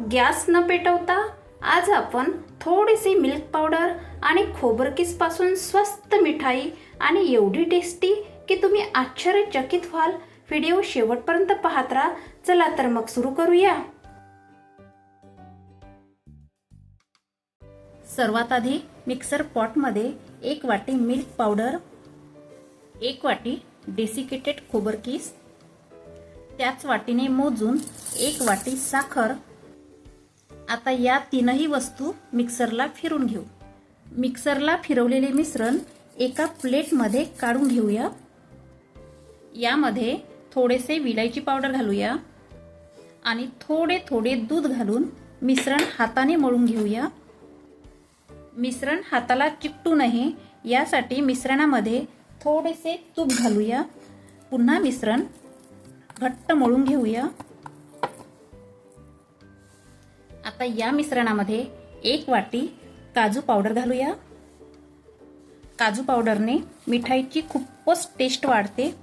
Gas न पेटवता आज आपण थोडीशी मिल्क पावडर आणि खोबरकीसपासून स्वस्त मिठाई आणि एवढी टेस्टी की तुम्ही आश्चर्यचकित व्हाल. व्हिडिओ शेवटपर्यंत पाहत राहा. चला तर मग सुरू करूया. सर्वात आधी मिक्सर पॉटमध्ये एक वाटी मिल्क पावडर एक वाटी डेसिकेटेड खोबरकीस त्याच वाटीने मोजून एक वाटी साखर आता या तीनही वस्तू मिक्सरला फिरून घेऊ. मिक्सरला फिरवलेले मिश्रण एका प्लेटमध्ये काढून घेऊया. यामध्ये थोडेसे विलायची पावडर घालूया आणि थोडे थोडे दूध घालून मिश्रण हाताने मळून घेऊया. मिश्रण हाताला चिकटू नये यासाठी मिश्रणामध्ये थोडेसे तूप घालूया. पुन्हा मिश्रण घट्ट मळून घेऊया. आता या मिश्रणामध्ये एक वाटी काजू पावडर घालूया. काजू पावडरने मिठाईची खूपच टेस्ट वाढते.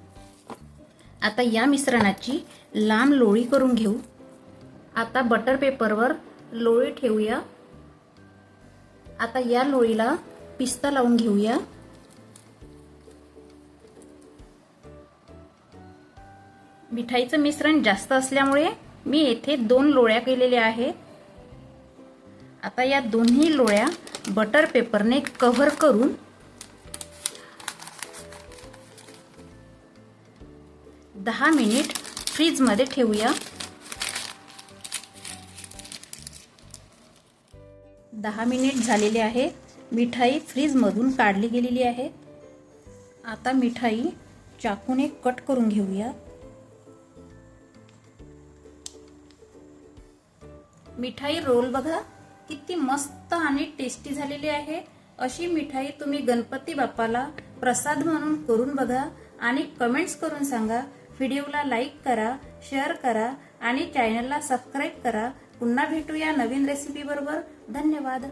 आता या मिश्रणाची लांब लोळी करून घेऊ. आता बटर पेपरवर लोळी ठेवूया. आता या लोळीला पिस्ता लावून घेऊया. मिठाईचं मिश्रण जास्त असल्यामुळे मी येथे दोन लोळ्या केलेल्या आहेत. आता या दोन्ही लोळ्या बटर पेपरने कव्हर करून दहा मिनिट फ्रीजमध्ये ठेवूया. दहा मिनिट झालेले आहे. मिठाई फ्रीजमधून काढली गेलेली आहे. आता मिठाई चाकूने कट करून घेऊया. मिठाई रोल बघा. किती मस्त आणि टेस्टी झालेली आहे. अशी मिठाई तुम्ही गणपती बाप्पाला प्रसाद म्हणून करून बघा आणि कमेंट्स करून सांगा. व्हिडिओला लाईक करा शेअर करा आणि चॅनलला सबस्क्राईब करा. पुन्हा भेटूया नवीन रेसिपी बरोबर. धन्यवाद.